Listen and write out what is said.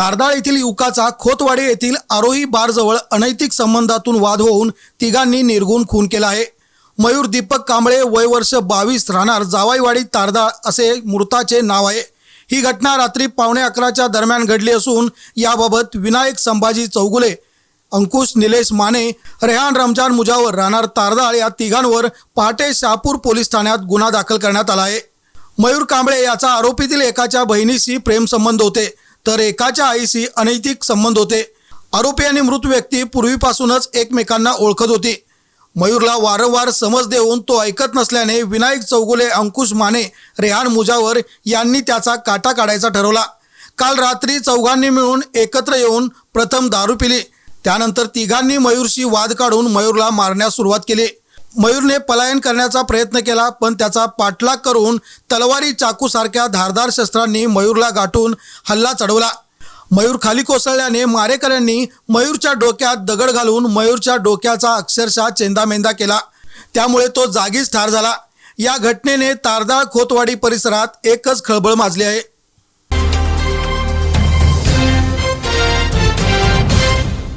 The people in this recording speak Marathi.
तारदाळ येथील युवकाचा खोतवाडी येथील आरोही बारजवळ अनैतिक संबंधातून वाद होऊन तिघांनी निर्गुण खून केला आहे. मयूर दीपक कांबळे वय वर्ष बावीस राहणार जावाईवाडी तारदाळ असे मृताचे नाव आहे. ही घटना रात्री पावणे अकराच्या दरम्यान घडली असून याबाबत विनायक संभाजी चौगुले अंकुश निलेश माने रेहान रमजान मुजावर राहणार तारदाळ या तिघांवर पहाटे शहापूर पोलीस ठाण्यात गुन्हा दाखल करण्यात आला आहे. मयूर कांबळे याचा आरोपीतील एकाच्या बहिणीशी प्रेमसंबंध होते. तर एकाच्या आईशी अनैतिक संबंध होते. आरोपी आणि मृत व्यक्ती पूर्वीपासूनच एकमेकांना ओळखत होती. मयूरला वारंवार समज देऊन तो ऐकत नसल्याने विनायक चौगुले अंकुश माने रेहान मुजावर यांनी त्याचा काटा काढायचा ठरवला. काल रात्री चौघांनी मिळून एकत्र येऊन प्रथम दारू पिली. त्यानंतर तिघांनी मयूरशी वाद काढून मयूरला मारण्यास सुरुवात केली. मयूरने पलायन करण्याचा प्रयत्न केला पण त्याचा पाठलाग करून तलवारी चाकूसारख्या धारदार शस्त्रांनी मयूरला गाठून हल्ला चढवला. मयूर खाली कोसळल्याने मारेकऱ्यांनी मयूरच्या डोक्यात दगड घालून मयूरच्या डोक्याचा अक्षरशः चेंदामेंदा केला. त्यामुळे तो जागीच ठार झाला. या घटनेने तारदाळ खोतवाडी परिसरात एकच खळबळ माजली आहे.